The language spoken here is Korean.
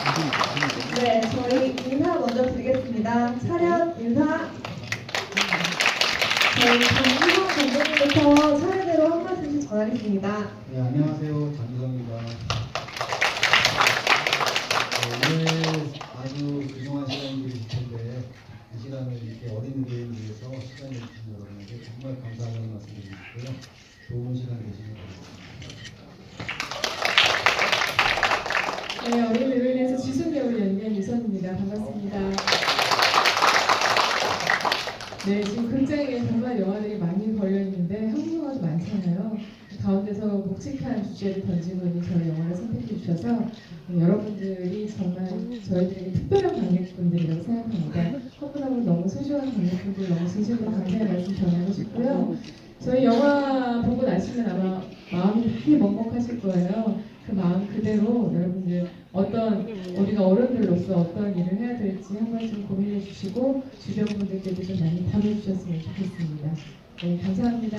네, 저희 인사 먼저 드리겠습니다. 차렷 인사. 저희 장기성 감독님부터 차례대로 한 말씀씩 전하겠습니다. 네, 안녕하세요. 장기성입니다. 네, 오늘 아주 귀중한 시간이 되실 텐데 이 시간을 이렇게 어린이들을 위해서 시간을 주신 여러분에게 정말 감사하다는 말씀 드리고요. 좋은 시간 되시길 바랍니다. 네, 위해서 지순 배우 연기한 유선입니다. 반갑습니다. 네, 지금 극장에 정말 영화들이 많이 걸려 있는데 한국 영화도 많잖아요. 그 가운데서 묵직한 주제를 던지고 있는 저희 영화를 선택해 주셔서 여러분들이 정말 저희들에게 특별한 관객분들이라고 생각합니다. 헛분하고 너무 소중한 관객분들 너무 진심으로 감사의 말씀 전하고 싶고요. 저희 영화 보고 나시면 아마 마음이 되게 먹먹하실 거예요. 그 마음 그대로 어떤 우리가 어른들로서 어떤 일을 해야 될지 한 번쯤 고민해 주시고 주변 분들께도 좀 많이 권해주셨으면 좋겠습니다. 네, 감사합니다.